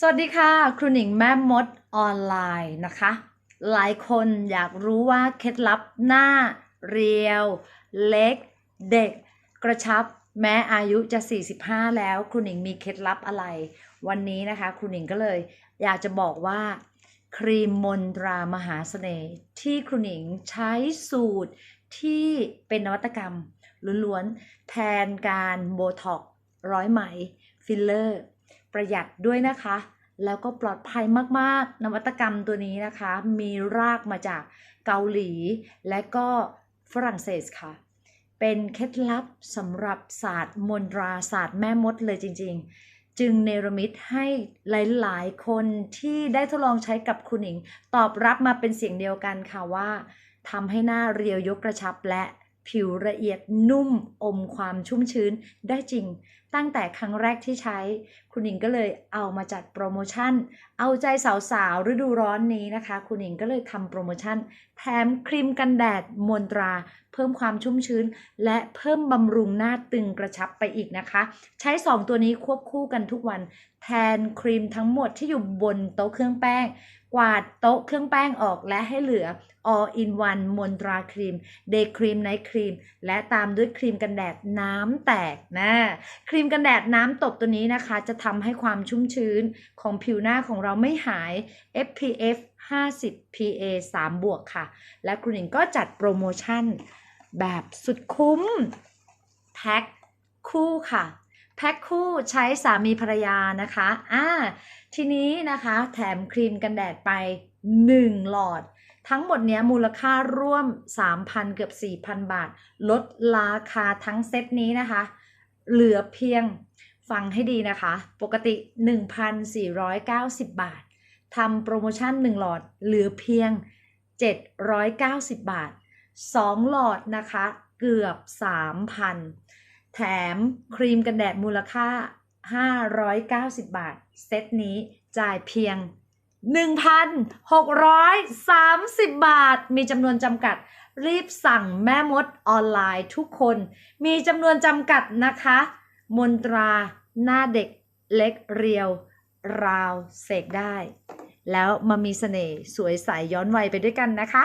สวัสดีค่ะ ครูหนิงแม่มดออนไลน์นะคะ หลายคนอยากรู้ว่าเคล็ดลับหน้าเรียว เล็ก เด็ก กระชับแม้อายุจะ 45 แล้วครูหนิงมีเคล็ดลับอะไร วันนี้นะคะครูหนิงก็เลย อยากจะบอกว่า ครีมมนตรามหาเสน่ห์ที่ครูหนิงใช้สูตรที่เป็นนวัตกรรมล้วนๆแทนการโบท็อกซ์ร้อยไหม ฟิลเลอร์ ประหยัดด้วยนะคะ แล้วก็ปลอดภัยมากๆ นวัตกรรมตัวนี้นะคะ มีรากมาจากเกาหลี และก็ฝรั่งเศสค่ะ เป็นเคล็ดลับสำหรับศาสตร์มนตราศาสตร์แม่มดเลยจริง ๆ จึงเนรมิตให้หลายๆ คนที่ได้ทดลองใช้กับคุณหญิง ตอบรับมาเป็นเสียงเดียวกันค่ะว่าทำให้หน้าเรียวยกกระชับและ ผิวละเอียดนุ่มอมความชุ่มชื้นได้จริง ตั้งแต่ครั้งแรกที่ใช้ คุณหญิงก็เลยเอามาจัดโปรโมชั่น เอาใจสาวๆฤดูร้อนนี้นะคะ คุณหญิงก็เลยทำโปรโมชั่น แถมครีมกันแดดมนตรา เพิ่มความชุ่มชื้น และเพิ่มบำรุงหน้าตึงกระชับไปอีกนะคะ ใช้ 2 ตัวนี้ควบคู่กันทุกวัน แทนครีมทั้งหมดที่อยู่บนโต๊ะเครื่องแป้งกวาดโต๊ะเครื่องแป้งออกและให้เหลือ all in one มนตราครีม day cream night cream และตามด้วยครีมกันแดดน้ำแตกนะ ครีมกันแดดน้ำตบตัวนี้นะคะ จะทำให้ความชุ่มชื้นของผิวหน้าของเราไม่หาย SPF 50 PA 3 บวกค่ะ และคุณหญิงก็จัดโปรโมชั่นแบบสุดคุ้ม แพ็คคู่ค่ะ แพ็คคู่ใช้สามีภรรยานะคะอ่าทีนี้นะคะ แถมครีมกันแดดไป 1 หลอด ทั้งหมดเนี้ยมูลค่าร่วม 3,000 เกือบ 4,000 บาท ลดราคาทั้งเซตนี้นะคะ เหลือเพียงฟังให้ดีนะคะ ปกติ 1,490 บาททำโปรโมชั่น 1 หลอดเหลือเพียง 790 บาท 2 หลอดนะคะ เกือบ 3,000 แถมครีมกันแดดมูลค่า 590 บาท เซตนี้จ่ายเพียง 1,630 บาท มีจำนวนจำกัด รีบสั่งแม่มดออนไลน์ทุกคน มีจำนวนจำกัดนะคะ มนตราหน้าเด็กเล็กเรียว ราวเสกได้ แล้วมามีเสน่ห์สวยใสย้อนวัยไปด้วยกันนะคะ